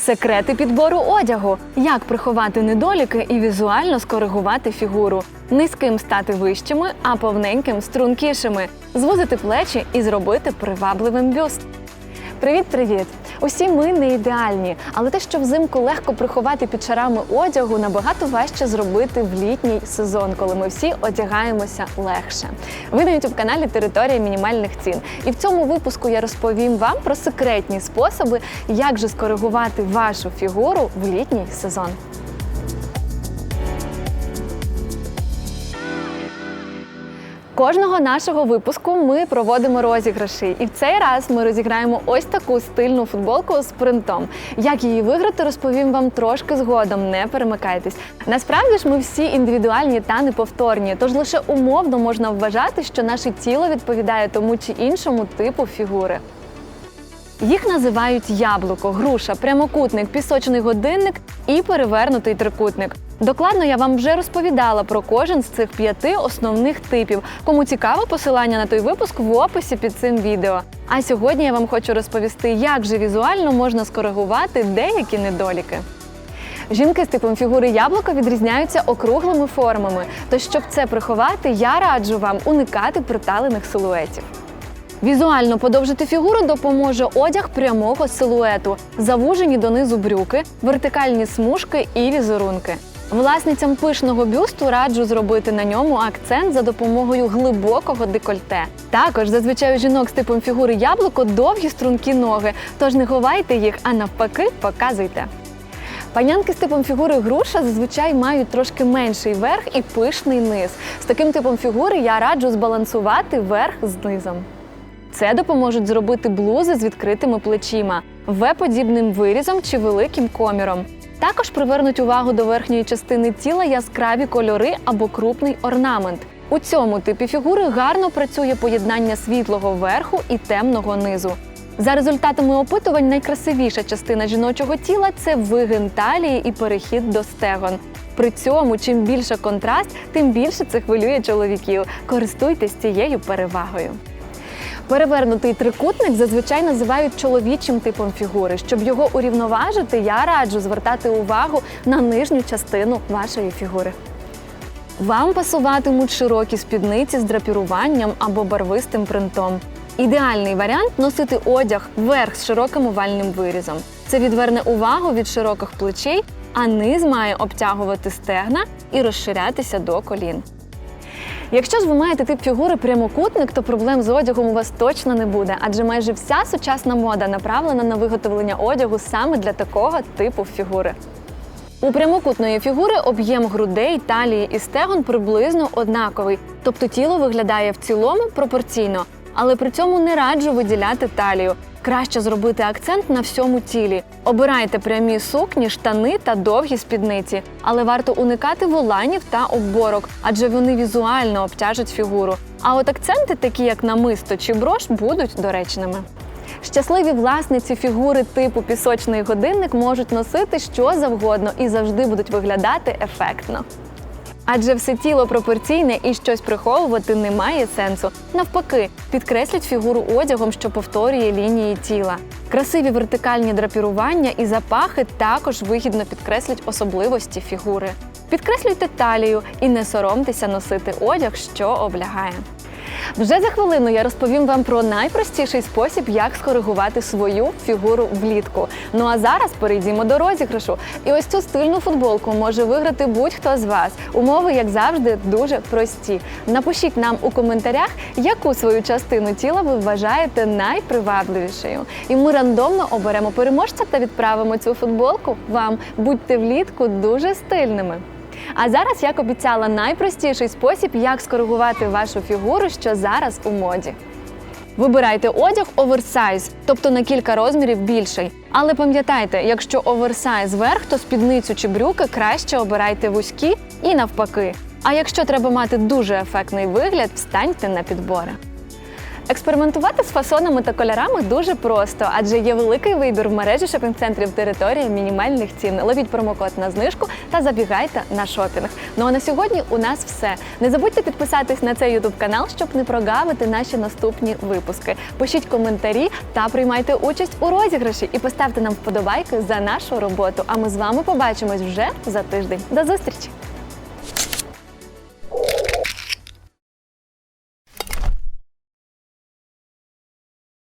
Секрети підбору одягу, як приховати недоліки і візуально скоригувати фігуру, низьким стати вищими, а повненьким стрункішими, звузити плечі і зробити привабливим бюст. Привіт-привіт! Усі ми не ідеальні, але те, що взимку легко приховати під шарами одягу, набагато важче зробити в літній сезон, коли ми всі одягаємося легше. Ви на youtube каналі Територія мінімальних цін. І в цьому випуску я розповім вам про секретні способи, як же скоригувати вашу фігуру в літній сезон. Кожного нашого випуску ми проводимо розіграші, і в цей раз ми розіграємо ось таку стильну футболку з принтом. Як її виграти, розповім вам трошки згодом. Не перемикайтесь. Насправді ж ми всі індивідуальні та неповторні, тож лише умовно можна вважати, що наше тіло відповідає тому чи іншому типу фігури. Їх називають яблуко, груша, прямокутник, пісочний годинник і перевернутий трикутник. Докладно я вам вже розповідала про кожен з цих п'яти основних типів. Кому цікаво, посилання на той випуск в описі під цим відео. А сьогодні я вам хочу розповісти, як же візуально можна скоригувати деякі недоліки. Жінки з типом фігури яблука відрізняються округлими формами. Тож, щоб це приховати, я раджу вам уникати приталених силуетів. Візуально подовжити фігуру допоможе одяг прямого силуету, завужені донизу брюки, вертикальні смужки і візерунки. Власницям пишного бюсту раджу зробити на ньому акцент за допомогою глибокого декольте. Також зазвичай у жінок з типом фігури яблуко довгі стрункі ноги, тож не ховайте їх, а навпаки, показуйте. Панянки з типом фігури груша зазвичай мають трошки менший верх і пишний низ. З таким типом фігури я раджу збалансувати верх з низом. Це допоможуть зробити блузи з відкритими плечима, В-подібним вирізом чи великим коміром. Також привернуть увагу до верхньої частини тіла яскраві кольори або крупний орнамент. У цьому типі фігури гарно працює поєднання світлого верху і темного низу. За результатами опитувань, найкрасивіша частина жіночого тіла це вигин талії і перехід до стегон. При цьому, чим більше контраст, тим більше це хвилює чоловіків. Користуйтесь цією перевагою. Перевернутий трикутник зазвичай називають чоловічим типом фігури. Щоб його урівноважити, я раджу звертати увагу на нижню частину вашої фігури. Вам пасуватимуть широкі спідниці з драпіруванням або барвистим принтом. Ідеальний варіант носити одяг верх з широким овальним вирізом. Це відверне увагу від широких плечей, а низ має обтягувати стегна і розширятися до колін. Якщо ж ви маєте тип фігури прямокутник, то проблем з одягом у вас точно не буде, адже майже вся сучасна мода направлена на виготовлення одягу саме для такого типу фігури. У прямокутної фігури об'єм грудей, талії і стегон приблизно однаковий, тобто тіло виглядає в цілому пропорційно, але при цьому не раджу виділяти талію. Краще зробити акцент на всьому тілі. Обирайте прямі сукні, штани та довгі спідниці, але варто уникати воланів та обборок, адже вони візуально обтяжуть фігуру. А от акценти, такі як намисто чи брош, будуть доречними. Щасливі власниці фігури типу пісочний годинник можуть носити що завгодно і завжди будуть виглядати ефектно. Адже все тіло пропорційне і щось приховувати не має сенсу. Навпаки, підкреслять фігуру одягом, що повторює лінії тіла. Красиві вертикальні драпірування і запахи також вигідно підкреслять особливості фігури. Підкреслюйте талію і не соромтеся носити одяг, що облягає. Вже за хвилину я розповім вам про найпростіший спосіб, як скоригувати свою фігуру влітку. Ну а зараз перейдімо до розіграшу. І ось цю стильну футболку може виграти будь-хто з вас. Умови, як завжди, дуже прості. Напишіть нам у коментарях, яку свою частину тіла ви вважаєте найпривабливішою. І ми рандомно оберемо переможця та відправимо цю футболку вам. Будьте влітку дуже стильними. А зараз, як обіцяла, найпростіший спосіб, як скоригувати вашу фігуру, що зараз у моді. Вибирайте одяг оверсайз, тобто на кілька розмірів більший. Але пам'ятайте, якщо оверсайз верх, то спідницю чи брюки краще обирайте вузькі і навпаки. А якщо треба мати дуже ефектний вигляд, встаньте на підбори. Експериментувати з фасонами та кольорами дуже просто, адже є великий вибір в мережі шопінг-центрів територія мінімальних цін. Ловіть промокод на знижку та забігайте на шопінг. Ну а на сьогодні у нас все. Не забудьте підписатись на цей ютуб канал, щоб не прогавити наші наступні випуски. Пишіть коментарі та приймайте участь у розіграші і поставте нам вподобайки за нашу роботу. А ми з вами побачимось вже за тиждень. До зустрічі!